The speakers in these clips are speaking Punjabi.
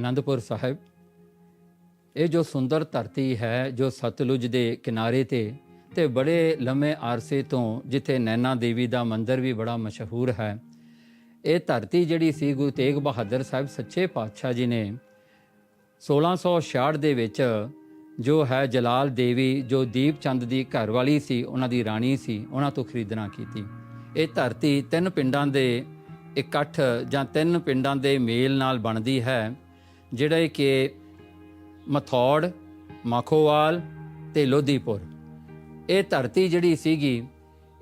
ਅਨੰਦਪੁਰ ਸਾਹਿਬ। ਇਹ ਜੋ ਸੁੰਦਰ ਧਰਤੀ ਹੈ, ਜੋ ਸਤਲੁਜ ਦੇ ਕਿਨਾਰੇ ਤੇ ਤੇ ਬੜੇ ਲੰਮੇ ਆਰਸੇ ਤੋਂ ਜਿੱਥੇ ਨੈਣਾ ਦੇਵੀ ਦਾ ਮੰਦਿਰ ਵੀ ਬੜਾ ਮਸ਼ਹੂਰ ਹੈ। ਇਹ ਧਰਤੀ ਜਿਹੜੀ ਸੀ, ਗੁਰੂ ਤੇਗ ਬਹਾਦਰ ਸਾਹਿਬ ਸੱਚੇ ਪਾਤਸ਼ਾਹ ਜੀ ਨੇ 1666 ਦੇ ਵਿੱਚ ਜੋ ਹੈ ਜਲਾਲ ਦੇਵੀ, ਜੋ ਦੀਪ ਚੰਦ ਦੀ ਘਰਵਾਲੀ ਸੀ, ਉਹਨਾਂ ਦੀ ਰਾਣੀ ਸੀ, ਉਹਨਾਂ ਤੋਂ ਖਰੀਦਣਾ ਕੀਤੀ। ਇਹ ਧਰਤੀ ਤਿੰਨ ਪਿੰਡਾਂ ਦੇ ਇਕੱਠ ਜਾਂ ਤਿੰਨ ਪਿੰਡਾਂ ਦੇ ਮੇਲ ਨਾਲ ਬਣਦੀ ਹੈ। ਜਿਹੜੇ ਕਿ ਮਥੌੜ, ਮਾਖੋਵਾਲ ਤੇ ਲੋਧੀਪੁਰ ਇਹ ਧਰਤੀ ਜਿਹੜੀ ਸੀਗੀ,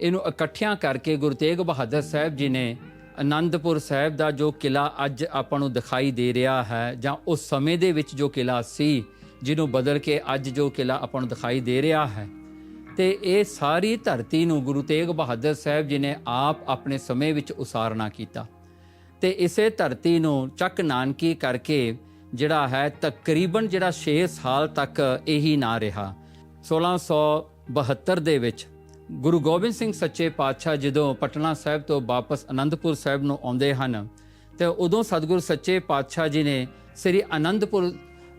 ਇਹਨੂੰ ਇਕੱਠਿਆਂ ਕਰਕੇ ਗੁਰੂ ਤੇਗ ਬਹਾਦਰ ਸਾਹਿਬ ਜੀ ਨੇ ਅਨੰਦਪੁਰ ਸਾਹਿਬ ਦਾ ਜੋ ਕਿਲਾ ਅੱਜ ਆਪਾਂ ਨੂੰ ਦਿਖਾਈ ਦੇ ਰਿਹਾ ਹੈ, ਜਾਂ ਉਸ ਸਮੇਂ ਦੇ ਵਿੱਚ ਜੋ ਕਿਲਾ ਸੀ, ਜਿਹਨੂੰ ਬਦਲ ਕੇ ਅੱਜ ਜੋ ਕਿਲਾ ਆਪਾਂ ਨੂੰ ਦਿਖਾਈ ਦੇ ਰਿਹਾ ਹੈ। ਤੇ ਇਹ ਸਾਰੀ ਧਰਤੀ ਨੂੰ ਗੁਰੂ ਤੇਗ ਬਹਾਦਰ ਸਾਹਿਬ ਜੀ ਨੇ ਆਪ ਆਪਣੇ ਸਮੇਂ ਵਿੱਚ ਉਸਾਰਨਾ ਕੀਤਾ। ਤੇ ਇਸੇ ਧਰਤੀ ਨੂੰ ਚੱਕ ਨਾਨਕੀ ਕਰਕੇ ਜਿਹੜਾ ਹੈ ਤਕਰੀਬਨ ਜਿਹੜਾ 6 ਸਾਲ ਤੱਕ ਇਹੀ ਨਾਂ ਰਿਹਾ। 1672 ਦੇ ਵਿੱਚ ਗੁਰੂ ਗੋਬਿੰਦ ਸਿੰਘ ਸੱਚੇ ਪਾਤਸ਼ਾਹ ਜਦੋਂ ਪਟਨਾ ਸਾਹਿਬ ਤੋਂ ਵਾਪਸ ਆਨੰਦਪੁਰ ਸਾਹਿਬ ਨੂੰ ਆਉਂਦੇ ਹਨ, ਤੇ ਉਦੋਂ ਸਤਿਗੁਰ ਸੱਚੇ ਪਾਤਸ਼ਾਹ ਜੀ ਨੇ ਸ੍ਰੀ ਅਨੰਦਪੁਰ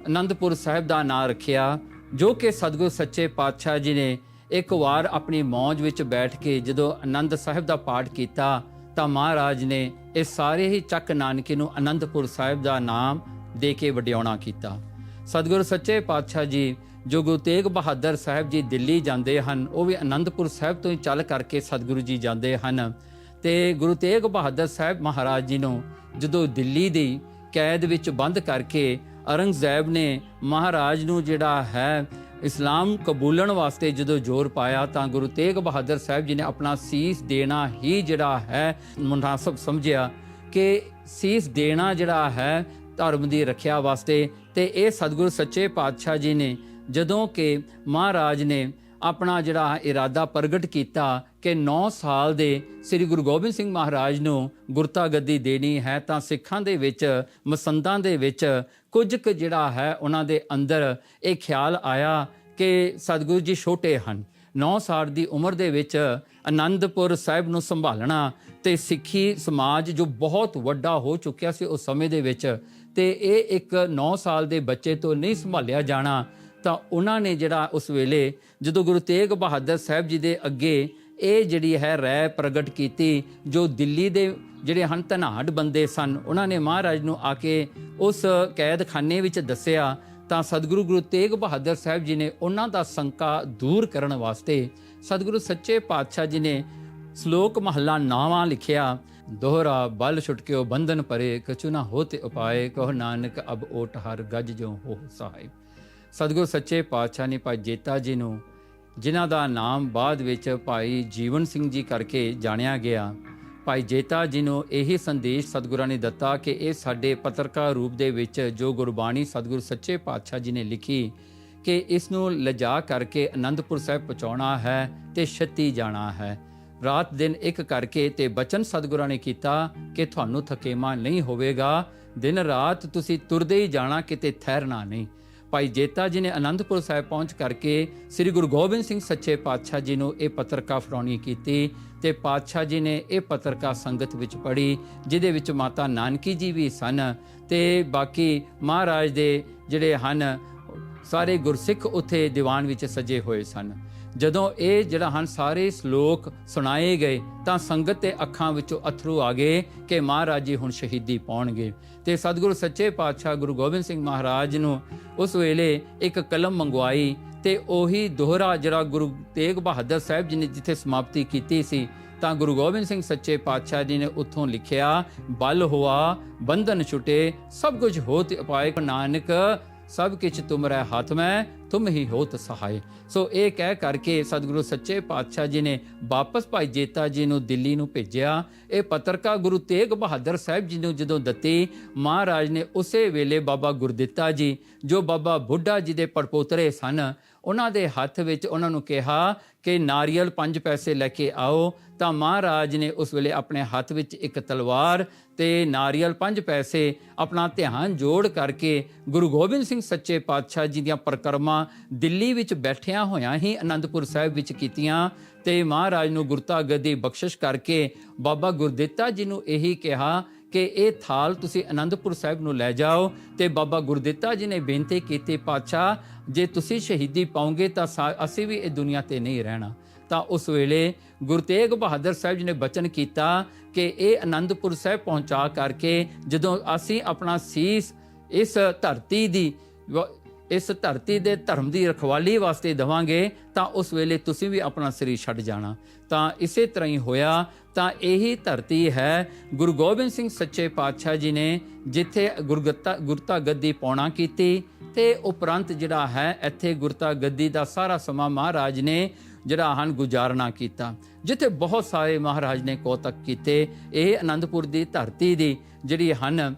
ਅਨੰਦਪੁਰ ਸਾਹਿਬ ਦਾ ਨਾਮ ਰੱਖਿਆ, ਜੋ ਕਿ ਸਤਿਗੁਰ ਸੱਚੇ ਪਾਤਸ਼ਾਹ ਜੀ ਨੇ ਇੱਕ ਵਾਰ ਆਪਣੀ ਮੌਜ ਵਿੱਚ ਬੈਠ ਕੇ ਜਦੋਂ ਆਨੰਦ ਸਾਹਿਬ ਦਾ ਪਾਠ ਕੀਤਾ, ਤਾਂ ਮਹਾਰਾਜ ਨੇ ਇਹ ਸਾਰੇ ਹੀ ਚੱਕ ਨਾਨਕੀ ਨੂੰ ਅਨੰਦਪੁਰ ਸਾਹਿਬ ਦਾ ਨਾਮ ਦੇ ਕੇ ਵਡਿਆਉਣਾ ਕੀਤਾ। ਸਤਿਗੁਰ ਸੱਚੇ ਪਾਤਸ਼ਾਹ ਜੀ, ਜੋ ਗੁਰੂ ਤੇਗ ਬਹਾਦਰ ਸਾਹਿਬ ਜੀ ਦਿੱਲੀ ਜਾਂਦੇ ਹਨ, ਉਹ ਵੀ ਅਨੰਦਪੁਰ ਸਾਹਿਬ ਤੋਂ ਹੀ ਚੱਲ ਕਰਕੇ ਸਤਿਗੁਰੂ ਜੀ ਜਾਂਦੇ ਹਨ। ਤੇ ਗੁਰੂ ਤੇਗ ਬਹਾਦਰ ਸਾਹਿਬ ਮਹਾਰਾਜ ਜੀ ਨੂੰ ਜਦੋਂ ਦਿੱਲੀ ਦੀ ਕੈਦ ਵਿੱਚ ਬੰਦ ਕਰਕੇ ਔਰੰਗਜ਼ੇਬ ਨੇ ਮਹਾਰਾਜ ਨੂੰ ਜਿਹੜਾ ਹੈ ਇਸਲਾਮ ਕਬੂਲਣ ਵਾਸਤੇ ਜਦੋਂ ਜ਼ੋਰ ਪਾਇਆ, ਤਾਂ ਗੁਰੂ ਤੇਗ ਬਹਾਦਰ ਸਾਹਿਬ ਜੀ ਨੇ ਆਪਣਾ ਸੀਸ ਦੇਣਾ ਹੀ ਜਿਹੜਾ ਹੈ, ਮੁਨਾਸਬ ਸਮਝਿਆ ਕਿ ਸੀਸ ਦੇਣਾ ਜਿਹੜਾ ਹੈ ਧਰਮ ਦੀ ਰੱਖਿਆ ਵਾਸਤੇ ਤੇ ਇਹ ਸਤਿਗੁਰੂ ਸੱਚੇ ਪਾਤਸ਼ਾਹ ਜੀ ਨੇ ਜਦੋਂ ਕਿ ਮਹਾਰਾਜ ਨੇ ਆਪਣਾ ਜਿਹੜਾ ਇਰਾਦਾ ਪ੍ਰਗਟ ਕੀਤਾ ਕਿ 9 ਸਾਲ ਦੇ ਸ੍ਰੀ ਗੁਰੂ ਗੋਬਿੰਦ ਸਿੰਘ ਮਹਾਰਾਜ ਨੂੰ ਗੁਰਤਾ ਗੱਦੀ ਦੇਣੀ ਹੈ, ਤਾਂ ਸਿੱਖਾਂ ਦੇ ਵਿੱਚ, ਮਸੰਦਾਂ ਦੇ ਵਿੱਚ ਕੁਝ ਕੁ ਜਿਹੜਾ ਹੈ, ਉਹਨਾਂ ਦੇ ਅੰਦਰ ਇਹ ਖਿਆਲ ਆਇਆ ਕਿ ਸਤਿਗੁਰੂ ਜੀ ਛੋਟੇ ਹਨ। 9 ਸਾਲ ਦੀ ਉਮਰ ਦੇ ਵਿੱਚ ਆਨੰਦਪੁਰ ਸਾਹਿਬ ਨੂੰ ਸੰਭਾਲਣਾ ਤੇ ਸਿੱਖੀ ਸਮਾਜ ਜੋ ਬਹੁਤ ਵੱਡਾ ਹੋ ਚੁੱਕਿਆ ਸੀ ਉਸ ਸਮੇਂ ਦੇ ਵਿੱਚ ਤੇ ਇਹ ਇੱਕ 9 ਸਾਲ ਦੇ ਬੱਚੇ ਤੋਂ ਨਹੀਂ ਸੰਭਾਲਿਆ ਜਾਣਾ, ਤਾਂ ਉਹਨਾਂ ਨੇ ਜਿਹੜਾ ਉਸ ਵੇਲੇ ਜਦੋਂ ਗੁਰੂ ਤੇਗ ਬਹਾਦਰ ਸਾਹਿਬ ਜੀ ਦੇ ਅੱਗੇ ਇਹ ਜਿਹੜੀ ਹੈ ਰਹਿ ਪ੍ਰਗਟ ਕੀਤੀ, ਜੋ ਦਿੱਲੀ ਦੇ ਜਿਹੜੇ ਹਨ ਧਨਾੜ ਬੰਦੇ ਸਨ, ਉਹਨਾਂ ਨੇ ਮਹਾਰਾਜ ਨੂੰ ਆ ਕੇ ਉਸ ਕੈਦਖਾਨੇ ਵਿੱਚ ਦੱਸਿਆ, ਤਾਂ ਸਤਿਗੁਰੂ ਗੁਰੂ ਤੇਗ ਬਹਾਦਰ ਸਾਹਿਬ ਜੀ ਨੇ ਉਹਨਾਂ ਦਾ ਸੰਕਾ ਦੂਰ ਕਰਨ ਵਾਸਤੇ ਸਤਿਗੁਰੂ ਸੱਚੇ ਪਾਤਸ਼ਾਹ ਜੀ ਨੇ ਸ਼ਲੋਕ ਮਹੱਲਾ ਨਾਵਾਂ ਲਿਖਿਆ, ਦੋਹਰਾ ਬਲ ਛੁਟਕਿਓ ਬੰਧਨ ਪਰੇ, ਕਛੁ ਨਾ ਹੋਤੇ ਉਪਾਏ, ਕਹ ਨਾਨਕ ਅਬ ਓਟ ਹਰ ਗਜ ਜੋ ਹੋ ਸਾਹਿਬ ਸਤਿਗੁਰ ਸੱਚੇ ਪਾਤਸ਼ਾਹ ਨੇ ਭਾਈ ਜੇਤਾ ਜੀ ਨੂੰ, ਜਿਨ੍ਹਾਂ ਦਾ ਨਾਮ ਬਾਅਦ ਵਿੱਚ ਭਾਈ ਜੀਵਨ ਸਿੰਘ ਜੀ ਕਰਕੇ ਜਾਣਿਆ ਗਿਆ, ਭਾਈ ਜੇਤਾ ਜੀ ਨੂੰ ਇਹੀ ਸੰਦੇਸ਼ ਸਤਿਗੁਰਾਂ ਨੇ ਦਿੱਤਾ ਕਿ ਇਹ ਸਾਡੇ ਪੱਤਰਕਾਰ ਰੂਪ ਦੇ ਵਿੱਚ ਜੋ ਗੁਰਬਾਣੀ ਸਤਿਗੁਰ ਸੱਚੇ ਪਾਤਸ਼ਾਹ ਜੀ ਨੇ ਲਿਖੀ, ਕਿ ਇਸ ਨੂੰ ਲਿਜਾ ਕਰਕੇ ਅਨੰਦਪੁਰ ਸਾਹਿਬ ਪਹੁੰਚਾਉਣਾ ਹੈ ਤੇ ਛੱਤੀ ਜਾਣਾ ਹੈ। ਰਾਤ ਦਿਨ ਇੱਕ ਕਰਕੇ ਤੇ ਬਚਨ ਸਤਿਗੁਰਾਂ ਨੇ ਕੀਤਾ ਕਿ ਤੁਹਾਨੂੰ ਥਕੇਮਾ ਨਹੀਂ ਹੋਵੇਗਾ। ਦਿਨ ਰਾਤ ਤੁਸੀਂ ਤੁਰਦੇ ਹੀ ਜਾਣਾ, ਕਿਤੇ ਠਹਿਰਨਾ ਨਹੀਂ। ਭਾਈ ਜੇਤਾ ਜੀ ਨੇ ਅਨੰਦਪੁਰ ਸਾਹਿਬ ਪਹੁੰਚ ਕਰਕੇ ਸ੍ਰੀ ਗੁਰੂ ਗੋਬਿੰਦ ਸਿੰਘ ਸੱਚੇ ਪਾਤਸ਼ਾਹ ਜੀ ਨੂੰ ਇਹ ਪੱਤਰਕਾ ਫੜਾਉਣੀ ਕੀਤੀ ਤੇ ਪਾਤਸ਼ਾਹ ਜੀ ਨੇ ਇਹ ਪੱਤਰਕਾ ਸੰਗਤ ਵਿੱਚ ਪੜ੍ਹੀ, ਜਿਹਦੇ ਵਿੱਚ ਮਾਤਾ ਨਾਨਕੀ ਜੀ ਵੀ ਸਨ ਤੇ ਬਾਕੀ ਮਹਾਰਾਜ ਦੇ ਜਿਹੜੇ ਹਨ, ਸਾਰੇ ਗੁਰਸਿੱਖ ਉੱਥੇ ਦੀਵਾਨ ਵਿੱਚ ਸਜੇ ਹੋਏ ਸਨ। ਜਦੋਂ ਇਹ ਜਿਹੜਾ ਹਨ ਸਾਰੇ ਸ਼ਲੋਕ ਸੁਣਾਏ ਗਏ, ਤਾਂ ਸੰਗਤ ਦੇ ਅੱਖਾਂ ਵਿੱਚੋਂ ਅਥਰੂ ਆ ਗਏ ਕਿ ਮਹਾਰਾਜ ਜੀ ਹੁਣ ਸ਼ਹੀਦੀ ਪਾਉਣਗੇ। ਤੇ ਸਤਿਗੁਰੂ ਸੱਚੇ ਪਾਤਸ਼ਾਹ ਗੁਰੂ ਗੋਬਿੰਦ ਸਿੰਘ ਮਹਾਰਾਜ ਨੂੰ ਉਸ ਵੇਲੇ ਇੱਕ ਕਲਮ ਮੰਗਵਾਈ ਤੇ ਉਹੀ ਦੋਹਰਾ ਜਿਹੜਾ ਗੁਰੂ ਤੇਗ ਬਹਾਦਰ ਸਾਹਿਬ ਜੀ ਨੇ ਜਿੱਥੇ ਸਮਾਪਤੀ ਕੀਤੀ ਸੀ, ਤਾਂ ਗੁਰੂ ਗੋਬਿੰਦ ਸਿੰਘ ਸੱਚੇ ਪਾਤਸ਼ਾਹ ਜੀ ਨੇ ਉੱਥੋਂ ਲਿਖਿਆ, ਬਲ ਹੋਆ, ਬੰਧਨ ਛੁਟੇ, ਸਭ ਕੁਝ ਹੋਤ ਉਪਾਏ ਨਾਨਕ, ਸਭ ਕਿਛ ਤੁਮਰੇ ਹੱਥ ਮੈਂ ਤੁਮ ਹੀ ਹੋਤ ਸਹਾਈ ਸੋ ਇਹ ਕਹਿ ਕਰਕੇ ਸਤਿਗੁਰੂ ਸੱਚੇ ਪਾਤਸ਼ਾਹ ਜੀ ਨੇ ਵਾਪਸ ਭਾਈ ਜੇਤਾ ਜੀ ਨੂੰ ਦਿੱਲੀ ਨੂੰ ਭੇਜਿਆ। ਇਹ ਪੱਤਰਕਾ ਗੁਰੂ ਤੇਗ ਬਹਾਦਰ ਸਾਹਿਬ ਜੀ ਨੂੰ ਜਦੋਂ ਦਿੱਤੀ, ਮਹਾਰਾਜ ਨੇ ਉਸੇ ਵੇਲੇ ਬਾਬਾ ਗੁਰਦਿੱਤਾ ਜੀ, ਜੋ ਬਾਬਾ ਬੁੱਢਾ ਜੀ ਦੇ ਪੜਪੋਤਰੇ ਸਨ ਉਹਨਾਂ ਦੇ ਹੱਥ ਵਿੱਚ ਉਹਨਾਂ ਨੂੰ ਕਿਹਾ ਕਿ ਨਾਰੀਅਲ ਪੰਜ ਪੈਸੇ ਲੈ ਕੇ ਆਓ, ਤਾਂ ਮਹਾਰਾਜ ਨੇ ਉਸ ਵੇਲੇ ਆਪਣੇ ਹੱਥ ਵਿੱਚ ਇੱਕ ਤਲਵਾਰ ਤੇ ਨਾਰੀਅਲ ਪੰਜ ਪੈਸੇ ਆਪਣਾ ਧਿਆਨ ਜੋੜ ਕਰਕੇ ਗੁਰੂ ਗੋਬਿੰਦ ਸਿੰਘ ਸੱਚੇ ਪਾਤਸ਼ਾਹ ਜੀ ਦੀਆਂ ਪਰਕਰਮਾਂ ਦਿੱਲੀ ਵਿੱਚ ਬੈਠਿਆਂ ਹੋਇਆਂ ਹੀ ਅਨੰਦਪੁਰ ਸਾਹਿਬ ਵਿੱਚ ਕੀਤੀਆਂ ਤੇ ਮਹਾਰਾਜ ਨੂੰ ਗੁਰਤਾ ਗੱਦੀ ਬਖਸ਼ਿਸ਼ ਕਰਕੇ ਬਾਬਾ ਗੁਰਦਿੱਤਾ ਜੀ ਨੂੰ ਇਹੀ ਕਿਹਾ ਕਿ ਇਹ ਥਾਲ ਤੁਸੀਂ ਅਨੰਦਪੁਰ ਸਾਹਿਬ ਨੂੰ ਲੈ ਜਾਓ ਤੇ ਬਾਬਾ ਗੁਰਦਿੱਤਾ ਜੀ ਨੇ ਬੇਨਤੀ ਕੀਤੀ, ਪਾਤਸ਼ਾਹ, ਜੇ ਤੁਸੀਂ ਸ਼ਹੀਦੀ ਪਾਉਂਗੇ ਤਾਂ ਅਸੀਂ ਵੀ ਇਹ ਦੁਨੀਆ ਤੇ ਨਹੀਂ ਰਹਿਣਾ। ਤਾਂ ਉਸ ਵੇਲੇ ਗੁਰੂ ਤੇਗ ਬਹਾਦਰ ਸਾਹਿਬ ਜੀ ਨੇ ਬਚਨ ਕੀਤਾ ਕਿ ਇਹ ਅਨੰਦਪੁਰ ਸਾਹਿਬ ਪਹੁੰਚਾ ਕਰਕੇ ਜਦੋਂ ਅਸੀਂ ਆਪਣਾ ਸੀਸ ਇਸ ਧਰਤੀ ਦੀ ਇਸ ਧਰਤੀ ਦੇ ਧਰਮ ਦੀ ਰਖਵਾਲੀ ਵਾਸਤੇ ਦਵਾਂਗੇ, ਤਾਂ ਉਸ ਵੇਲੇ ਤੁਸੀਂ ਵੀ ਆਪਣਾ ਸਰੀਰ ਛੱਡ ਜਾਣਾ। ਤਾਂ ਇਸੇ ਤਰ੍ਹਾਂ ਹੀ ਹੋਇਆ। ਤਾਂ ਇਹੀ ਧਰਤੀ ਹੈ, ਗੁਰੂ ਗੋਬਿੰਦ ਸਿੰਘ ਸੱਚੇ ਪਾਤਸ਼ਾਹ ਜੀ ਨੇ, ਜਿੱਥੇ ਗੁਰਗੱਤਾ ਗੁਰਤਾ ਗੱਦੀ ਪਾਉਣਾ ਕੀਤੀ ਤੇ ਉਪਰੰਤ ਜਿਹੜਾ ਹੈ, ਇੱਥੇ ਗੁਰਤਾ ਗੱਦੀ ਦਾ ਸਾਰਾ ਸਮਾਂ ਮਹਾਰਾਜ ਨੇ ਜਿਹੜਾ ਹਨ ਗੁਜ਼ਾਰਨਾ ਕੀਤਾ। ਜਿੱਥੇ ਬਹੁਤ ਸਾਰੇ ਮਹਾਰਾਜ ਨੇ ਕੋਤਕ ਕੀਤੇ, ਇਹ ਆਨੰਦਪੁਰ ਦੀ ਧਰਤੀ ਦੀ ਜਿਹੜੀ ਹਨ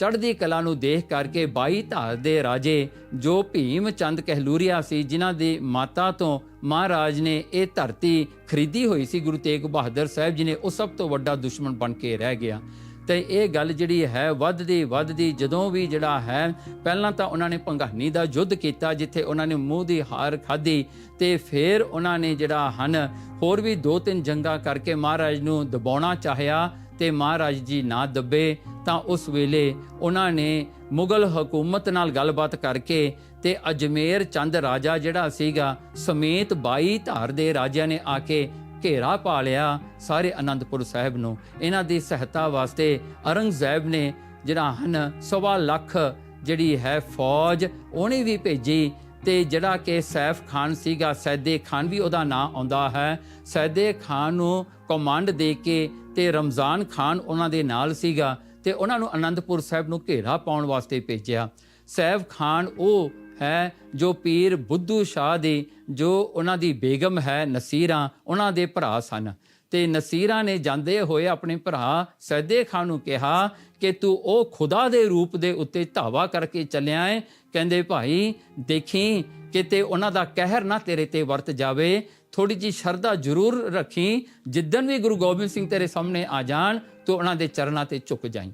ਚੜ੍ਹਦੀ ਕਲਾ ਨੂੰ ਦੇਖ ਕਰਕੇ 22 ਧਾਰ ਦੇ ਰਾਜੇ, ਜੋ ਭੀਮ ਚੰਦ ਕਹਿਲੂਰੀਆ ਸੀ, ਜਿਨ੍ਹਾਂ ਦੀ ਮਾਤਾ ਤੋਂ ਮਹਾਰਾਜ ਨੇ ਇਹ ਧਰਤੀ ਖਰੀਦੀ ਹੋਈ ਸੀ, ਗੁਰੂ ਤੇਗ ਬਹਾਦਰ ਸਾਹਿਬ ਜੀ ਨੇ, ਉਹ ਸਭ ਤੋਂ ਵੱਡਾ ਦੁਸ਼ਮਣ ਬਣ ਕੇ ਰਹਿ ਗਿਆ। ਤੇ ਇਹ ਗੱਲ ਜਿਹੜੀ ਹੈ, ਵੱਧਦੀ ਵੱਧਦੀ ਜਦੋਂ ਵੀ ਜਿਹੜਾ ਹੈ, ਪਹਿਲਾਂ ਤਾਂ ਉਹਨਾਂ ਨੇ ਭੰਗਾਨੀ ਦਾ ਯੁੱਧ ਕੀਤਾ, ਜਿੱਥੇ ਉਹਨਾਂ ਨੇ ਮੂੰਹ ਦੀ ਹਾਰ ਖਾਧੀ ਤੇ ਫਿਰ ਉਹਨਾਂ ਨੇ ਜਿਹੜਾ ਹਨ, ਹੋਰ ਵੀ ਦੋ ਤਿੰਨ ਜੰਗਾਂ ਕਰਕੇ ਮਹਾਰਾਜ ਨੂੰ ਦਬਾਉਣਾ ਚਾਹਿਆ ਤੇ ਮਹਾਰਾਜ ਜੀ ਨਾ ਦੱਬੇ। ਤਾਂ ਉਸ ਵੇਲੇ ਉਹਨਾਂ ਨੇ ਮੁਗਲ ਹਕੂਮਤ ਨਾਲ ਗੱਲਬਾਤ ਕਰਕੇ ਤੇ ਅਜਮੇਰ ਚੰਦ ਰਾਜਾ ਜਿਹੜਾ ਸੀਗਾ, ਸਮੇਤ 22 ਧਾਰ ਦੇ ਰਾਜਿਆਂ ਨੇ ਆ ਕੇ ਘੇਰਾ ਪਾ ਲਿਆ ਸਾਰੇ ਅਨੰਦਪੁਰ ਸਾਹਿਬ ਨੂੰ। ਇਹਨਾਂ ਦੀ ਸਹਾਇਤਾ ਵਾਸਤੇ ਔਰੰਗਜ਼ੇਬ ਨੇ ਜਿਹੜਾ ਹਨ, ਸਵਾ ਲੱਖ ਜਿਹੜੀ ਹੈ ਫੌਜ ਉਹਨੇ ਵੀ ਭੇਜੀ ਤੇ ਜਿਹੜਾ ਕਿ ਸੈਫ ਖਾਨ ਸੀਗਾ, ਸੈਦੇ ਖਾਨ ਵੀ ਉਹਦਾ ਨਾਂ ਆਉਂਦਾ ਹੈ। ਸੈਦੇ ਖਾਨ ਨੂੰ ਕਮਾਂਡ ਦੇ ਕੇ ਤੇ ਰਮਜ਼ਾਨ ਖਾਨ ਉਹਨਾਂ ਦੇ ਨਾਲ ਸੀਗਾ। ਤੇ ਉਹਨਾਂ ਨੂੰ ਅਨੰਦਪੁਰ ਸਾਹਿਬ ਨੂੰ ਘੇਰਾ ਪਾਉਣ ਵਾਸਤੇ ਭੇਜਿਆ। ਸੈਫ ਖਾਨ ਉਹ ਹੈ ਜੋ ਪੀਰ ਬੁੱਧੂ ਸ਼ਾਹ ਦੇ, ਜੋ ਉਹਨਾਂ ਦੀ ਬੇਗਮ ਹੈ ਨਸੀਰਾ, ਉਹਨਾਂ ਦੇ ਭਰਾ ਸਨ। ਤੇ ਨਸੀਰਾ ਨੇ ਜਾਂਦੇ ਹੋਏ ਆਪਣੇ ਭਰਾ ਸੈਦੇ ਖਾਨ ਨੂੰ ਕਿਹਾ ਕਿ ਤੂੰ ਉਹ ਖੁਦਾ ਦੇ ਰੂਪ ਦੇ ਉੱਤੇ ਧਾਵਾ ਕਰਕੇ ਚੱਲਿਆ ਹੈ ਕਹਿੰਦੇ, ਭਾਈ, ਦੇਖੀ ਕਿਤੇ ਉਹਨਾਂ ਦਾ ਕਹਿਰ ਨਾ ਤੇਰੇ ਤੇ ਵਰਤ ਜਾਵੇ। ਥੋੜੀ ਜੀ ਸ਼ਰਧਾ ਜ਼ਰੂਰ ਰੱਖੀ। ਜਿੱਦਨ ਵੀ ਗੁਰੂ ਗੋਬਿੰਦ ਸਿੰਘ ਤੇਰੇ ਸਾਹਮਣੇ ਆ ਜਾਣ ਤੂੰ ਉਹਨਾਂ ਦੇ ਚਰਨਾਂ ਤੇ ਝੁਕ ਜਾਈਂ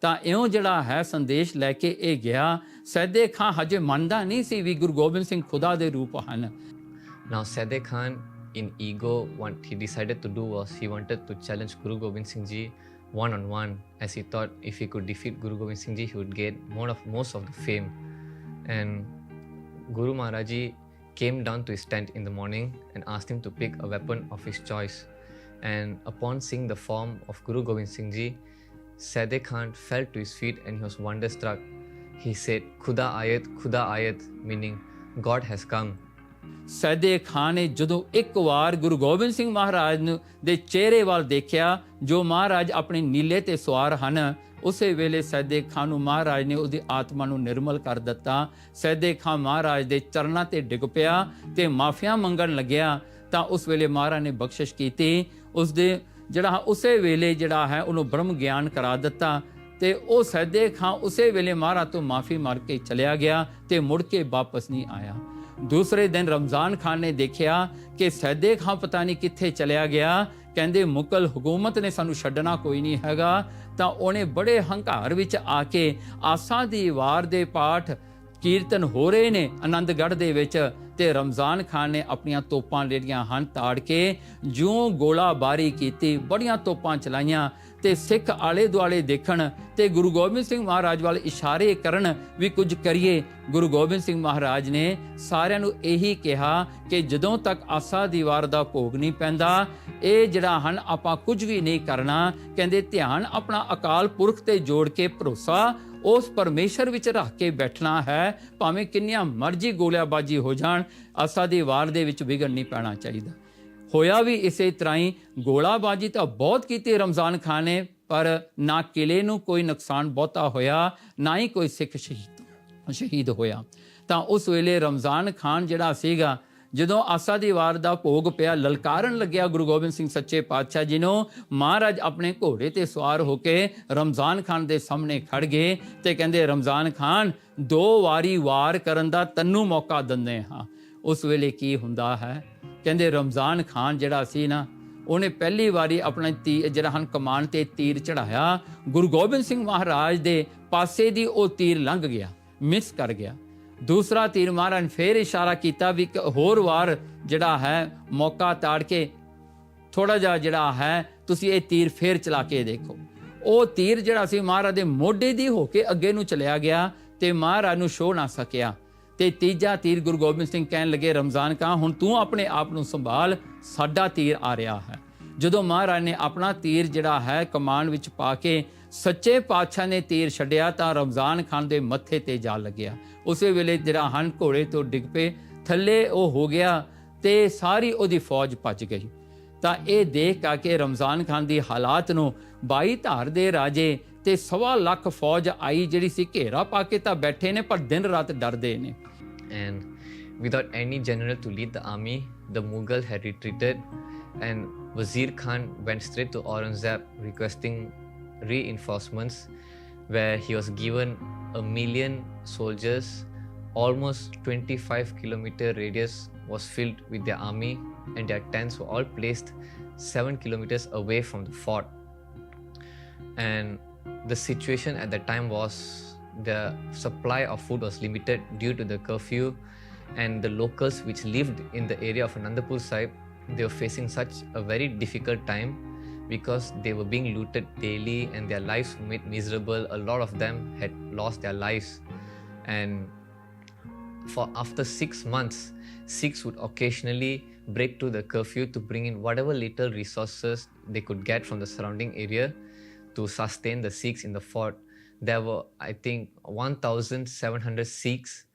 ਤਾਂ ਇਉਂ ਜਿਹੜਾ ਹੈ ਸੰਦੇਸ਼ ਲੈ ਕੇ ਇਹ ਗਿਆ ਸੈਦੇ ਖਾਂ ਹਜੇ ਮੰਨਦਾ ਨਹੀਂ ਸੀ ਵੀ ਗੁਰੂ ਗੋਬਿੰਦ ਸਿੰਘ ਖੁਦਾ ਦੇ ਰੂਪ ਹਨ Now, Sade Khan, in ego, what he decided to do was he wanted to challenge Guru Gobind Singh Ji one on one, as he thought if he could defeat Guru Gobind Singh Ji, he would get more of most of the fame. And Guru Maharaj Ji came down to his tent in the morning and asked him to pick a weapon of his choice. And upon seeing the form of Guru Gobind Singh Ji, Sade Khan fell to his feet and he was wonderstruck. He said, Khuda ayat, Khuda ayat, meaning God has come. ਸੈਦੇ ਖਾਨ ਨੇ ਜਦੋਂ ਇੱਕ ਵਾਰ ਗੁਰੂ ਗੋਬਿੰਦ ਸਿੰਘ ਮਹਾਰਾਜ ਨੂੰ ਦੇ ਚਿਹਰੇ ਵੱਲ ਦੇਖਿਆ ਜੋ ਮਹਾਰਾਜ ਆਪਣੇ ਨੀਲੇ ਤੇ ਸਵਾਰ ਹਨ ਉਸੇ ਵੇਲੇ ਸੈਦੇ ਖਾਨ ਨੂੰ ਮਹਾਰਾਜ ਨੇ ਉਹਦੀ ਆਤਮਾ ਨੂੰ ਨਿਰਮਲ ਕਰ ਦਿੱਤਾ ਸੈਦੇ ਖਾਨ ਮਹਾਰਾਜ ਦੇ ਚਰਨਾਂ ਤੇ ਡਿੱਗ ਪਿਆ ਤੇ ਮਾਫੀਆਂ ਮੰਗਣ ਲੱਗਿਆ ਤਾਂ ਉਸ ਵੇਲੇ ਮਹਾਰਾਜ ਨੇ ਬਖਸ਼ਿਸ਼ ਕੀਤੀ ਉਸ ਦੇ ਜਿਹੜਾ ਉਸੇ ਵੇਲੇ ਜਿਹੜਾ ਹੈ, ਉਹਨੂੰ ਬ੍ਰਹਮ ਗਿਆਨ ਕਰਾ ਦਿੱਤਾ ਤੇ ਉਹ ਸੈਦੇ ਖਾਂ ਉਸੇ ਵੇਲੇ ਮਹਾਰਾਜ ਤੋਂ ਮਾਫੀ ਮੰਗ ਕੇ ਚਲਿਆ ਗਿਆ ਤੇ ਮੁੜ ਕੇ ਵਾਪਸ ਨਹੀਂ ਆਇਆ। ਦੂਸਰੇ ਦਿਨ ਰਮਜ਼ਾਨ ਖਾਨ ਨੇ ਦੇਖਿਆ ਕਿ ਸੈਦੇ ਖਾਂ ਪਤਾ ਨਹੀਂ ਕਿੱਥੇ ਚਲਿਆ ਗਿਆ। ਕਹਿੰਦੇ ਮੁਕਲ ਹਕੂਮਤ ਨੇ ਸਾਨੂੰ ਛੱਡਣਾ ਕੋਈ ਨਹੀਂ ਹੈਗਾ। ਤਾਂ ਉਹਨੇ ਬੜੇ ਹੰਕਾਰ ਵਿੱਚ ਆ ਕੇ ਆਸਾਂ ਦੀ ਵਾਰ ਦੇ ਪਾਠ ਕੀਰਤਨ ਹੋ ਰਹੇ ਨੇ ਆਨੰਦਗੜ੍ਹ ਦੇ ਵਿੱਚ। ਤੇ ਰਮਜ਼ਾਨ ਖਾਨ ਨੇ ਆਪਣੀਆਂ ਤੋਪਾਂ ਜਿਹੜੀਆਂ ਹਨ ਤਾੜ ਕੇ ਜਿਉਂ ਗੋਲਾਬਾਰੀ ਕੀਤੀ, ਬੜੀਆਂ ਤੋਪਾਂ ਚਲਾਈਆਂ ਤੇ ਸਿੱਖ ਆਲੇ ਦੁਆਲੇ ਦੇਖਣ ਤੇ ਗੁਰੂ ਗੋਬਿੰਦ ਸਿੰਘ ਮਹਾਰਾਜ ਵੱਲ ਇਸ਼ਾਰੇ ਕਰਨ ਵੀ ਕੁਝ ਕਰੀਏ। ਗੁਰੂ ਗੋਬਿੰਦ ਸਿੰਘ ਮਹਾਰਾਜ ਨੇ ਸਾਰਿਆਂ ਨੂੰ ਇਹੀ ਕਿਹਾ ਕਿ ਜਦੋਂ ਤੱਕ ਆਸਾ ਦੀਵਾਰ ਦਾ ਭੋਗ ਨਹੀਂ ਪੈਂਦਾ, ਇਹ ਜਿਹੜਾ ਹਨ ਆਪਾਂ ਕੁਝ ਵੀ ਨਹੀਂ ਕਰਨਾ। ਕਹਿੰਦੇ ਧਿਆਨ ਆਪਣਾ ਅਕਾਲ ਪੁਰਖ ਤੇ ਜੋੜ ਕੇ ਭਰੋਸਾ ਉਸ ਪਰਮੇਸ਼ਰ ਵਿੱਚ ਰੱਖ ਕੇ ਬੈਠਣਾ ਹੈ, ਭਾਵੇਂ ਕਿੰਨੀਆਂ ਮਰਜ਼ੀ ਗੋਲਿਆਬਾਜੀ ਹੋ ਜਾਣ ਆਸਾ ਦੀ ਵਾਰ ਦੇ ਵਿੱਚ ਵਿਗੜ ਨਹੀਂ ਪੈਣਾ ਚਾਹੀਦਾ। ਹੋਇਆ ਵੀ ਇਸੇ ਤਰ੍ਹਾਂ ਹੀ ਗੋਲਾਬਾਜੀ ਤਾਂ ਬਹੁਤ ਕੀਤੀ ਰਮਜ਼ਾਨ ਖਾਨ ਨੇ, ਪਰ ਨਾ ਕਿਲੇ ਨੂੰ ਕੋਈ ਨੁਕਸਾਨ ਬਹੁਤਾ ਹੋਇਆ, ਨਾ ਹੀ ਕੋਈ ਸਿੱਖ ਸ਼ਹੀਦ ਸ਼ਹੀਦ ਹੋਇਆ। ਤਾਂ ਉਸ ਵੇਲੇ ਰਮਜ਼ਾਨ ਖਾਨ ਜਿਹੜਾ ਸੀਗਾ ਜਦੋਂ ਆਸਾ ਦੀ ਵਾਰ ਦਾ ਭੋਗ ਪਿਆ, ਲਲਕਾਰਨ ਲੱਗਿਆ ਗੁਰੂ ਗੋਬਿੰਦ ਸਿੰਘ ਸੱਚੇ ਪਾਤਸ਼ਾਹ ਜੀ ਨੂੰ, ਮਹਾਰਾਜ ਆਪਣੇ ਘੋੜੇ ਤੇ ਸਵਾਰ ਹੋ ਕੇ ਰਮਜ਼ਾਨ ਖਾਨ ਦੇ ਸਾਹਮਣੇ ਖੜ ਗਏ ਤੇ ਕਹਿੰਦੇ, ਰਮਜ਼ਾਨ ਖਾਨ, ਦੋ ਵਾਰੀ ਵਾਰ ਕਰਨ ਦਾ ਤੈਨੂੰ ਮੌਕਾ ਦਿੰਦੇ ਹਾਂ। ਉਸ ਵੇਲੇ ਕੀ ਹੁੰਦਾ ਹੈ? ਕਹਿੰਦੇ, ਰਮਜ਼ਾਨ ਖਾਨ ਜਿਹੜਾ ਸੀ ਨਾ, ਉਹਨੇ ਪਹਿਲੀ ਵਾਰੀ ਆਪਣਾ ਤੀ, ਜਿਹੜਾ ਹਨ ਕਮਾਨ ਤੇ ਤੀਰ ਚੜਾਇਆ ਗੁਰੂ ਗੋਬਿੰਦ ਸਿੰਘ ਮਹਾਰਾਜ ਦੇ ਪਾਸੇ ਦੀ ਉਹ ਤੀਰ ਲੰਘ ਗਿਆ, ਮਿਸ ਕਰ ਗਿਆ। ਦੂਸਰਾ ਤੀਰ ਮਹਾਰਾਜ ਨੇ ਫੇਰ ਇਸ਼ਾਰਾ ਕੀਤਾ ਵੀ ਇੱਕ ਹੋਰ ਵਾਰ ਜਿਹੜਾ ਹੈ ਮੌਕਾ ਤਾੜ ਕੇ ਥੋੜਾ ਜਿਹਾ ਜਿਹੜਾ ਹੈ, ਤੁਸੀਂ ਇਹ ਤੀਰ ਫੇਰ ਚਲਾ ਕੇ ਦੇਖੋ। ਉਹ ਤੀਰ ਜਿਹੜਾ ਸੀ ਮਹਾਰਾਜ ਦੇ ਮੋਢੇ ਦੀ ਹੋ ਕੇ ਅੱਗੇ ਨੂੰ ਚਲਿਆ ਗਿਆ ਤੇ ਮਹਾਰਾਜ ਨੂੰ ਛੋ ਨਾ ਸਕਿਆ। ਤੇ ਤੀਜਾ ਤੀਰ ਗੁਰੂ ਗੋਬਿੰਦ ਸਿੰਘ ਕਹਿਣ ਲੱਗੇ, ਰਮਜ਼ਾਨ ਕਾ, ਹੁਣ ਤੂੰ ਆਪਣੇ ਆਪ ਨੂੰ ਸੰਭਾਲ, ਸਾਡਾ ਤੀਰ ਆ ਰਿਹਾ ਹੈ। ਜਦੋਂ ਮਹਾਰਾਜ ਨੇ ਆਪਣਾ ਤੀਰ ਜਿਹੜਾ ਹੈ ਕਮਾਨ ਵਿੱਚ ਪਾ ਕੇ ਸੱਚੇ ਪਾਤਸ਼ਾਹ ਨੇ ਤੀਰ ਛੱਡਿਆ ਤਾਂ ਰਮਜ਼ਾਨ ਖਾਨ ਦੇ ਮੱਥੇ ਤੇ ਜਾ ਲੱਗਿਆ। ਉਸੇ ਵੇਲੇ ਜਿਹੜਾ ਹਨ ਘੋੜੇ ਤੋਂ ਡਿੱਗ ਪਏ ਥੱਲੇ ਉਹ ਹੋ ਗਿਆ ਤੇ ਸਾਰੀ ਉਹਦੀ ਫੌਜ ਭੱਜ ਗਈ। ਤਾਂ ਇਹ ਦੇਖ ਕੇ ਰਮਜ਼ਾਨ ਖਾਨ ਦੀ ਹਾਲਾਤ ਨੂੰ 22 ਧਾਰ ਦੇ ਰਾਜੇ ਤੇ ਸਵਾ ਲੱਖ ਫੌਜ ਆਈ ਜਿਹੜੀ ਸੀ ਘੇਰਾ ਪਾ ਕੇ ਤਾਂ ਬੈਠੇ ਨੇ ਪਰ ਦਿਨ ਰਾਤ ਡਰਦੇ ਨੇ। And without any general to lead the army, the Mughal had retreated, and Wazir Khan went straight to Aurangzeb requesting reinforcements, where he was given a million soldiers. Almost 25 kilometer radius was filled with their army, and their tents were all placed 7 kilometers away from the fort and the situation at that time was the supply of food was limited due to the curfew and the locals which lived in the area of Anandapur Sahib they were facing such a very difficult time because they were being looted daily and their lives were made miserable a lot of them had lost their lives and for after six months, Sikhs would occasionally break to the curfew to bring in whatever little resources they could get from the surrounding area to sustain the Sikhs in the fort. There were, I think, 1,700 Sikhs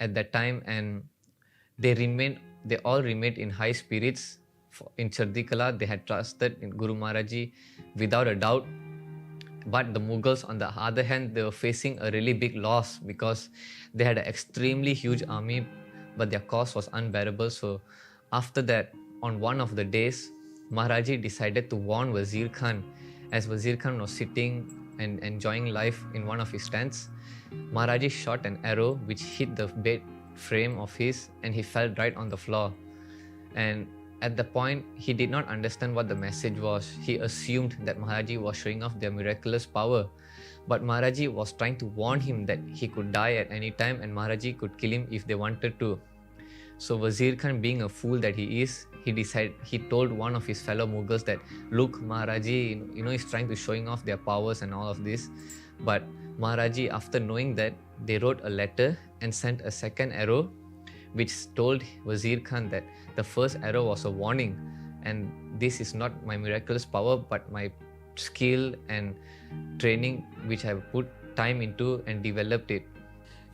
at that time, and they remained, they all remained in high spirits. In Chardikala, they had trusted in Guru Maharaji without a doubt but the Mughals, on the other hand, they were facing a really big loss because they had an extremely huge army, but their cost was unbearable. So, after that, on one of the days, Maharaji decided to warn Wazir Khan. As Wazir Khan was sitting and enjoying life in one of his tents, Maharaji shot an arrow which hit the bed frame of his and he fell right on the floor. And at the point, he did not understand what the message was. He assumed that Maharaji was showing off their miraculous power. But Maharaji was trying to warn him that he could die at any time and Maharaji could kill him if they wanted to. So Wazir Khan, being a fool that he is, he decided he told one of his fellow Mughals that, look, Maharaji, you know, he's trying to showing off their powers and all of this. But Maharaji, after knowing that, they wrote a letter and sent a second arrow, which told Wazir Khan that the first arrow was a warning, and this is not my miraculous power, but my skill and training which I have put time into and developed it.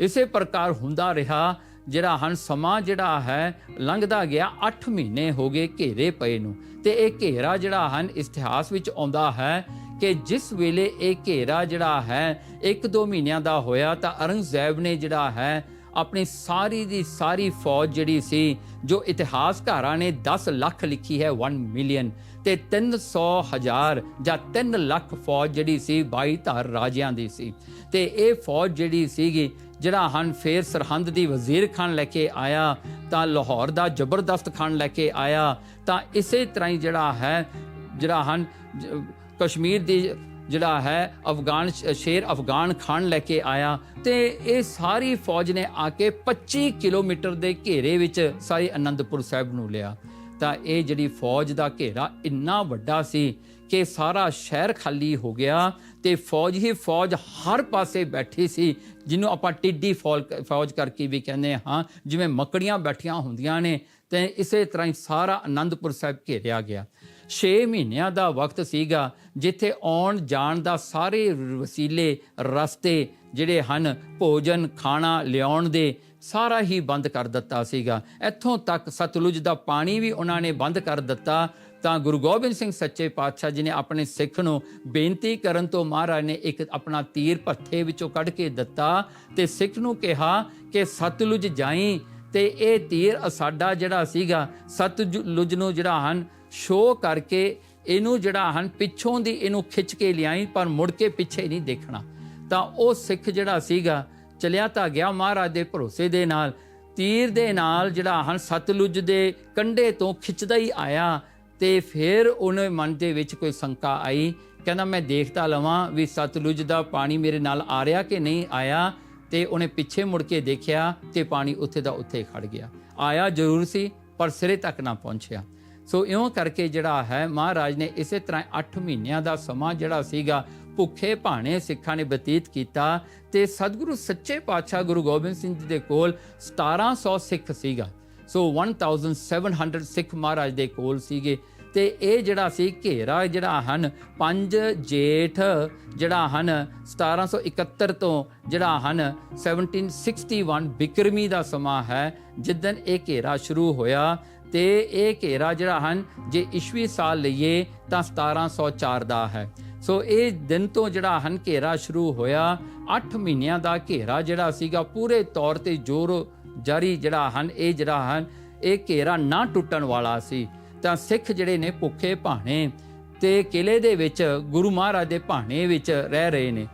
ਇਸੇ ਪ੍ਰਕਾਰ ਹੁੰਦਾ ਰਿਹਾ ਜਿਹੜਾ ਹਨ ਸਮਾਂ ਜਿਹੜਾ ਹੈ ਲੰਘਦਾ ਗਿਆ 8 ਮਹੀਨੇ ਹੋ ਗਏ ਘੇਰੇ ਪਏ ਨੂੰ ਤੇ ਇਹ ਘੇਰਾ ਜਿਹੜਾ ਹਨ ਇਤਿਹਾਸ ਵਿੱਚ ਆਉਂਦਾ ਹੈ ਕਿ ਜਿਸ ਵੇਲੇ ਇਹ ਘੇਰਾ ਜਿਹੜਾ ਹੈ 1-2 ਮਹੀਨਿਆਂ ਦਾ ਹੋਇਆ ਤਾਂ ਔਰੰਗਜ਼ੇਬ ਨੇ ਜਿਹੜਾ ਹੈ ਆਪਣੀ ਸਾਰੀ ਦੀ ਸਾਰੀ ਫੌਜ ਜਿਹੜੀ ਸੀ, ਜੋ ਇਤਿਹਾਸਕਾਰਾਂ ਨੇ 10 ਲੱਖ ਲਿਖੀ ਹੈ 1 ਮਿਲੀਅਨ ਤੇ 300 ਹਜ਼ਾਰ ਜਾਂ 3 ਲੱਖ ਫੌਜ ਜਿਹੜੀ ਸੀ 22 ਧਾਰ ਰਾਜਿਆਂ ਦੀ ਸੀ। ਤੇ ਇਹ ਫੌਜ ਜਿਹੜੀ ਸੀਗੀ, ਜਿਹੜਾ ਹਨ ਫੇਰ ਸਰਹੰਦ ਦੀ ਵਜ਼ੀਰ ਖਾਨ ਲੈ ਕੇ ਆਇਆ, ਤਾਂ ਲਾਹੌਰ ਦਾ ਜ਼ਬਰਦਸਤ ਖਾਨ ਲੈ ਕੇ ਆਇਆ, ਤਾਂ ਇਸੇ ਤਰ੍ਹਾਂ ਹੀ ਜਿਹੜਾ ਹੈ, ਜਿਹੜਾ ਹਨ ਕਸ਼ਮੀਰ ਦੀ ਜਿਹੜਾ ਹੈ ਅਫਗਾਨ ਸ਼ੇਰ ਅਫਗਾਨ ਖਾਨ ਲੈ ਕੇ ਆਇਆ ਤੇ ਇਹ ਸਾਰੀ ਫੌਜ ਨੇ ਆ ਕੇ 25 ਕਿਲੋਮੀਟਰ ਦੇ ਘੇਰੇ ਵਿੱਚ ਸਾਰੇ ਅਨੰਦਪੁਰ ਸਾਹਿਬ ਨੂੰ ਲਿਆ। ਤਾਂ ਇਹ ਜਿਹੜੀ ਫੌਜ ਦਾ ਘੇਰਾ ਇੰਨਾ ਵੱਡਾ ਸੀ ਕਿ ਸਾਰਾ ਸ਼ਹਿਰ ਖਾਲੀ ਹੋ ਗਿਆ ਤੇ ਫੌਜ ਹੀ ਫੌਜ ਹਰ ਪਾਸੇ ਬੈਠੀ ਸੀ, ਜਿਹਨੂੰ ਆਪਾਂ ਟਿੱਡੀ ਫੌਲ- ਫੌਜ ਕਰਕੇ ਵੀ ਕਹਿੰਦੇ ਹਾਂ, ਜਿਵੇਂ ਮੱਕੜੀਆਂ ਬੈਠੀਆਂ ਹੁੰਦੀਆਂ ਨੇ ਤੇ ਇਸੇ ਤਰ੍ਹਾਂ ਹੀ ਸਾਰਾ ਆਨੰਦਪੁਰ ਸਾਹਿਬ ਘੇਰਿਆ ਗਿਆ। 6 ਮਹੀਨਿਆਂ ਦਾ ਵਕਤ ਸੀਗਾ ਜਿੱਥੇ ਆਉਣ ਜਾਣ ਦਾ ਸਾਰੇ ਵਸੀਲੇ, ਰਸਤੇ ਜਿਹੜੇ ਹਨ, ਭੋਜਨ, ਖਾਣਾ ਲਿਆਉਣ ਦੇ ਸਾਰਾ ਹੀ ਬੰਦ ਕਰ ਦਿੱਤਾ ਸੀਗਾ। ਇੱਥੋਂ ਤੱਕ ਸਤਲੁਜ ਦਾ ਪਾਣੀ ਵੀ ਉਹਨਾਂ ਨੇ ਬੰਦ ਕਰ ਦਿੱਤਾ। ਤਾਂ ਗੁਰੂ ਗੋਬਿੰਦ ਸਿੰਘ ਸੱਚੇ ਪਾਤਸ਼ਾਹ ਜੀ ਨੇ ਆਪਣੇ ਸਿੱਖ ਨੂੰ ਬੇਨਤੀ ਕਰਨ ਤੋਂ ਮਹਾਰਾਜ ਨੇ ਇੱਕ ਆਪਣਾ ਤੀਰ ਭੱਥੇ ਵਿੱਚੋਂ ਕੱਢ ਕੇ ਦਿੱਤਾ ਤੇ ਸਿੱਖ ਨੂੰ ਕਿਹਾ ਕਿ ਸਤਲੁਜ ਜਾਈ ਤੇ ਇਹ ਤੀਰ ਸਾਡਾ ਜਿਹੜਾ ਸੀਗਾ ਸਤਲੁਜ ਨੂੰ ਜਿਹੜਾ ਹਨ ਸ਼ੋ ਕਰਕੇ ਇਹਨੂੰ ਜਿਹੜਾ ਹਨ, ਪਿੱਛੋਂ ਦੀ ਇਹਨੂੰ ਖਿੱਚ ਕੇ ਲਿਆਈ, ਪਰ ਮੁੜ ਕੇ ਪਿੱਛੇ ਨਹੀਂ ਦੇਖਣਾ। ਤਾਂ ਉਹ ਸਿੱਖ ਜਿਹੜਾ ਸੀਗਾ, ਚਲਿਆ ਤਾਂ ਗਿਆ ਮਹਾਰਾਜ ਦੇ ਭਰੋਸੇ ਦੇ ਨਾਲ। ਤੀਰ ਦੇ ਨਾਲ ਜਿਹੜਾ ਹਨ ਸਤਲੁਜ ਦੇ ਕੰਢੇ ਤੋਂ ਖਿੱਚਦਾ ਹੀ ਆਇਆ ਤੇ ਫਿਰ ਉਹਨੇ ਮਨ ਦੇ ਵਿੱਚ ਕੋਈ ਸ਼ੰਕਾ ਆਈ। ਕਹਿੰਦਾ, ਮੈਂ ਦੇਖਦਾ ਲਵਾਂ ਵੀ ਸਤਲੁਜ ਦਾ ਪਾਣੀ ਮੇਰੇ ਨਾਲ ਆ ਰਿਹਾ ਕਿ ਨਹੀਂ ਆਇਆ? ਤੇ ਉਹਨੇ ਪਿੱਛੇ ਮੁੜ ਕੇ ਦੇਖਿਆ ਤੇ ਪਾਣੀ ਉੱਥੇ ਦਾ ਉੱਥੇ ਹੀ ਖੜ ਗਿਆ। ਆਇਆ ਜ਼ਰੂਰ ਸੀ, ਪਰ ਸਿਰੇ ਤੱਕ ਨਾ ਪਹੁੰਚਿਆ। ਸੋ ਇਉਂ ਕਰਕੇ ਜਿਹੜਾ ਹੈ, ਮਹਾਰਾਜ ਨੇ ਇਸੇ ਤਰ੍ਹਾਂ 8 ਮਹੀਨਿਆਂ ਦਾ ਸਮਾਂ ਜਿਹੜਾ ਸੀਗਾ, ਭੁੱਖੇ ਭਾਣੇ ਸਿੱਖਾਂ ਨੇ ਬਤੀਤ ਕੀਤਾ ਤੇ ਸਤਿਗੁਰੂ ਸੱਚੇ ਪਾਤਸ਼ਾਹ ਗੁਰੂ ਗੋਬਿੰਦ ਸਿੰਘ ਜੀ ਦੇ ਕੋਲ 1700 ਸਿੱਖ ਸੀਗਾ। ਸੋ 1700 ਸਿੱਖ ਮਹਾਰਾਜ ਦੇ ਕੋਲ ਸੀਗੇ। ਤੇ ਇਹ ਜਿਹੜਾ ਸੀ ਘੇਰਾ ਜਿਹੜਾ ਹਨ 5 ਜੇਠ, ਜਿਹੜਾ ਹਨ 1771 ਤੋਂ ਜਿਹੜਾ ਹਨ 1761 ਬਿਕਰਮੀ ਦਾ ਸਮਾਂ ਹੈ ਜਿੱਦਨ ਇਹ ਘੇਰਾ ਸ਼ੁਰੂ ਹੋਇਆ ਤੇ ਇਹ ਘੇਰਾ ਜਿਹੜਾ ਹਨ, ਜੇ ਈਸਵੀ ਸਾਲ ਲਈਏ ਤਾਂ 1704 ਦਾ ਹੈ। ਸੋ ਇਹ ਦਿਨ ਤੋਂ ਜਿਹੜਾ ਹਨ, ਘੇਰਾ ਸ਼ੁਰੂ ਹੋਇਆ 8 ਮਹੀਨਿਆਂ ਦਾ ਘੇਰਾ ਜਿਹੜਾ ਸੀਗਾ, ਪੂਰੇ ਤੌਰ ਤੇ ਜੋਰ ਜਾਰੀ ਜਿਹੜਾ ਹਨ, ਇਹ ਜਿਹੜਾ ਹਨ, ਇਹ ਘੇਰਾ ਨਾ ਟੁੱਟਣ ਵਾਲਾ ਸੀ। ਤਾਂ ਸਿੱਖ ਜਿਹੜੇ ਨੇ ਭੁੱਖੇ ਭਾਣੇ ਤੇ ਕਿਲੇ ਦੇ ਵਿੱਚ, ਗੁਰੂ ਮਹਾਰਾਜ ਦੇ ਭਾਣੇ ਵਿੱਚ ਰਹਿ ਰਹੇ ਨੇ।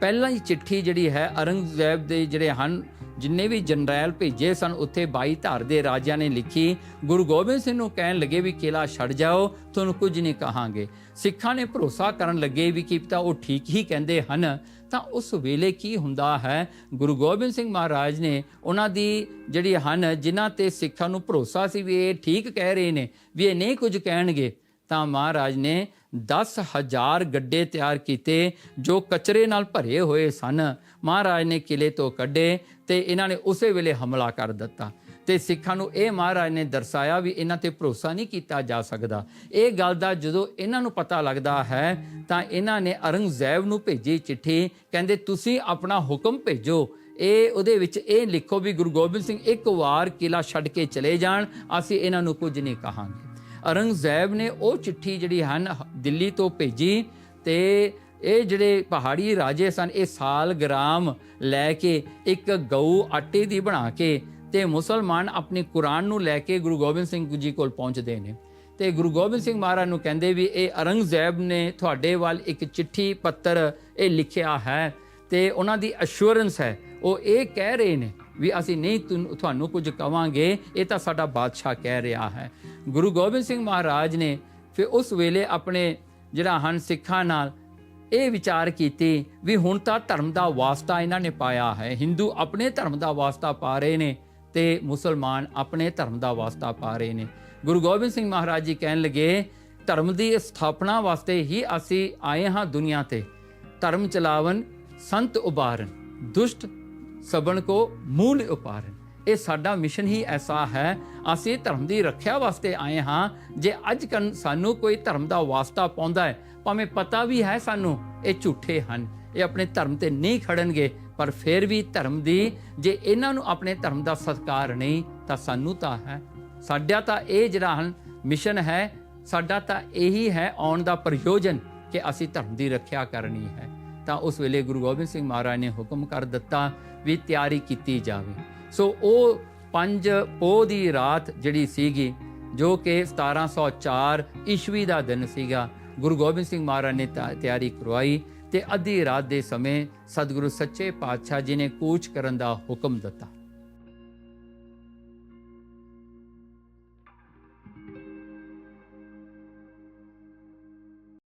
ਪਹਿਲਾਂ ਹੀ ਚਿੱਠੀ ਜਿਹੜੀ ਹੈ ਔਰੰਗਜ਼ੇਬ ਦੇ ਜਿਹੜੇ ਹਨ, ਜਿੰਨੇ ਵੀ ਜਨਰਲ ਭੇਜੇ ਸਨ, ਉੱਥੇ 22 ਧਾਰ ਦੇ ਰਾਜਿਆਂ ਨੇ ਲਿਖੀ, ਗੁਰੂ ਗੋਬਿੰਦ ਸਿੰਘ ਨੂੰ ਕਹਿਣ ਲੱਗੇ ਵੀ ਕਿਲਾ ਛੱਡ ਜਾਓ, ਤੁਹਾਨੂੰ ਕੁਝ ਨਹੀਂ ਕਹਾਂਗੇ। ਸਿੱਖਾਂ ਨੇ ਭਰੋਸਾ ਕਰਨ ਲੱਗੇ ਵੀ ਕਿ ਪਤਾ ਉਹ ਠੀਕ ਹੀ ਕਹਿੰਦੇ ਹਨ ਤਾਂ ਉਸ ਵੇਲੇ ਕੀ ਹੁੰਦਾ ਹੈ? ਗੁਰੂ ਗੋਬਿੰਦ ਸਿੰਘ ਮਹਾਰਾਜ ਨੇ ਉਹਨਾਂ ਦੀ ਜਿਹੜੀ ਹਨ, ਜਿਨ੍ਹਾਂ ਤੇ ਸਿੱਖਾਂ ਨੂੰ ਭਰੋਸਾ ਸੀ ਵੀ ਇਹ ਠੀਕ ਕਹਿ ਰਹੇ ਨੇ, ਵੀ ਇਹ ਨਹੀਂ ਕੁਝ ਕਹਿਣਗੇ, ਤਾਂ ਮਹਾਰਾਜ ਨੇ 10000 ਗੱਡੇ ਤਿਆਰ ਕੀਤੇ ਜੋ ਕਚਰੇ ਨਾਲ ਭਰੇ ਹੋਏ ਸਨ। ਮਹਾਰਾਜ ਨੇ ਕਿਲੇ ਤੋਂ ਕੱਢੇ ਤੇ ਇਹਨਾਂ ਨੇ ਉਸੇ ਵੇਲੇ ਹਮਲਾ ਕਰ ਦਿੱਤਾ। ਤੇ ਸਿੱਖਾਂ ਨੂੰ ਇਹ ਮਹਾਰਾਜ ਨੇ ਦਰਸਾਇਆ ਵੀ ਇਹਨਾਂ ਤੇ ਭਰੋਸਾ ਨਹੀਂ ਕੀਤਾ ਜਾ ਸਕਦਾ। ਇਹ ਗੱਲ ਦਾ ਜਦੋਂ ਇਹਨਾਂ ਨੂੰ ਪਤਾ ਲੱਗਦਾ ਹੈ, ਤਾਂ ਇਹਨਾਂ ਨੇ ਔਰੰਗਜ਼ੇਬ ਨੂੰ ਭੇਜੀ ਚਿੱਠੀ, ਕਹਿੰਦੇ, ਤੁਸੀਂ ਆਪਣਾ ਹੁਕਮ ਭੇਜੋ। ਇਹ ਉਹਦੇ ਵਿੱਚ ਇਹ ਲਿਖੋ ਵੀ ਗੁਰੂ ਗੋਬਿੰਦ ਸਿੰਘ ਇੱਕ ਵਾਰ ਕਿਲਾ ਛੱਡ ਕੇ ਚਲੇ ਜਾਣ, ਅਸੀਂ ਇਹਨਾਂ ਨੂੰ ਕੁਝ ਨਹੀਂ ਕਹਾਂਗੇ। ਔਰੰਗਜ਼ੇਬ ਨੇ ਉਹ ਚਿੱਠੀ ਜਿਹੜੀ ਹਨ, ਦਿੱਲੀ ਤੋਂ ਭੇਜੀ ਤੇ ਇਹ ਜਿਹੜੇ ਪਹਾੜੀ ਰਾਜੇ ਸਨ, ਇਹ ਸਾਲ ਗ੍ਰਾਮ ਲੈ ਕੇ ਇੱਕ ਗਊ ਆਟੇ ਦੀ ਬਣਾ ਕੇ ਤੇ ਮੁਸਲਮਾਨ ਆਪਣੀ ਕੁਰਾਨ ਨੂੰ ਲੈ ਕੇ ਗੁਰੂ ਗੋਬਿੰਦ ਸਿੰਘ ਜੀ ਕੋਲ ਪਹੁੰਚਦੇ ਨੇ। ਤੇ ਗੁਰੂ ਗੋਬਿੰਦ ਸਿੰਘ ਮਹਾਰਾਜ ਨੂੰ ਕਹਿੰਦੇ ਵੀ ਇਹ ਔਰੰਗਜ਼ੇਬ ਨੇ ਤੁਹਾਡੇ ਵੱਲ ਇੱਕ ਚਿੱਠੀ, ਪੱਤਰ ਇਹ ਲਿਖਿਆ ਹੈ ਤੇ ਉਹਨਾਂ ਦੀ ਅਸ਼ੋਰੈਂਸ ਹੈ। ਉਹ ਇਹ ਕਹਿ ਰਹੇ ਨੇ ਵੀ ਅਸੀਂ ਨਹੀਂ ਤੁਹਾਨੂੰ ਕੁਝ ਕਵਾਂਗੇ, ਇਹ ਤਾਂ ਸਾਡਾ ਬਾਦਸ਼ਾਹ ਕਹਿ ਰਿਹਾ ਹੈ। ਗੁਰੂ ਗੋਬਿੰਦ ਸਿੰਘ ਮਹਾਰਾਜ ਨੇ ਫਿਰ ਉਸ ਵੇਲੇ ਆਪਣੇ ਜਿਹੜਾ ਹਨ ਸਿੱਖਾਂ ਨਾਲ ਇਹ ਵਿਚਾਰ ਕੀਤੀ ਵੀ ਹੁਣ ਤਾਂ ਧਰਮ ਦਾ ਵਾਸਤਾ ਇਹਨਾਂ ਨੇ ਪਾਇਆ ਹੈ। ਹਿੰਦੂ ਆਪਣੇ ਧਰਮ ਦਾ ਵਾਸਤਾ ਪਾ ਰਹੇ ਨੇ। ਤੇ ਮੁਸਲਮਾਨ ਆਪਣੇ ਧਰਮ ਦਾ ਵਾਸਤਾ ਪਾ ਰਹੇ ਨੇ। ਗੁਰੂ ਗੋਬਿੰਦ ਸਿੰਘ ਮਹਾਰਾਜ ਜੀ ਕਹਿਣ ਲੱਗੇ, ਧਰਮ ਦੀ ਸਥਾਪਨਾ ਵਾਸਤੇ ਹੀ ਅਸੀਂ ਆਏ ਹਾਂ ਦੁਨੀਆ ਤੇ। ਧਰਮ ਚਲਾਵਨ, ਸੰਤ ਉਬਾਰਨ ਦੁਸ਼ਟ ਸਬਣ ਕੋ ਮੂਲ ਉਪਾਰਨ। ਇਹ ਸਾਡਾ ਮਿਸ਼ਨ ਹੀ ਐਸਾ ਹੈ, ਅਸੀਂ ਧਰਮ ਦੀ ਰੱਖਿਆ ਵਾਸਤੇ ਆਏ ਹਾਂ। ਜੇ ਅੱਜ ਕੱਲ੍ਹ ਸਾਨੂੰ ਕੋਈ ਧਰਮ ਦਾ ਵਾਸਤਾ ਪਾਉਂਦਾ ਹੈ, ਭਾਵੇਂ ਪਤਾ ਵੀ ਹੈ ਸਾਨੂੰ, ਇਹ ਝੂਠੇ ਹਨ। ਇਹ ਆਪਣੇ ਧਰਮ ਤੇ ਨਹੀਂ ਖੜਨਗੇ ਪਰ ਫਿਰ ਵੀ ਧਰਮ ਦੀ, ਜੇ ਇਹਨਾਂ ਨੂੰ ਆਪਣੇ ਧਰਮ ਦਾ ਸਤਿਕਾਰ ਨਹੀਂ, ਤਾਂ ਸਾਨੂੰ ਤਾਂ ਹੈ। ਸਾਡਾ ਤਾਂ ਇਹ ਜਿਹੜਾ ਹਨ ਮਿਸ਼ਨ ਹੈ, ਸਾਡਾ ਤਾਂ ਇਹੀ ਹੈ ਆਉਣ ਦਾ ਪ੍ਰਯੋਜਨ ਕਿ ਅਸੀਂ ਧਰਮ ਦੀ ਰੱਖਿਆ ਕਰਨੀ ਹੈ। ਤਾਂ ਉਸ ਵੇਲੇ ਗੁਰੂ ਗੋਬਿੰਦ ਸਿੰਘ ਮਹਾਰਾਜ ਨੇ ਹੁਕਮ ਕਰ ਦਿੱਤਾ ਵੀ ਤਿਆਰੀ ਕੀਤੀ ਜਾਵੇ। ਸੋ ਉਹ ਪੰਜ ਪੋਹ ਦੀ ਰਾਤ ਜਿਹੜੀ ਸੀਗੀ, ਜੋ ਕਿ 1704 ਈਸਵੀ ਦਾ ਦਿਨ ਸੀਗਾ, ਗੁਰੂ ਗੋਬਿੰਦ ਸਿੰਘ ਮਹਾਰਾਜ ਨੇ ਤਾ- ਤਿਆਰੀ ਕਰਵਾਈ। ਤੇ ਅੱਧੀ ਰਾਤ ਦੇ ਸਮੇਂ ਸਤਿਗੁਰੂ ਸੱਚੇ ਪਾਤਸ਼ਾਹ ਜੀ ਨੇ ਕੂਚ ਕਰਨ ਦਾ ਹੁਕਮ ਦਿੱਤਾ।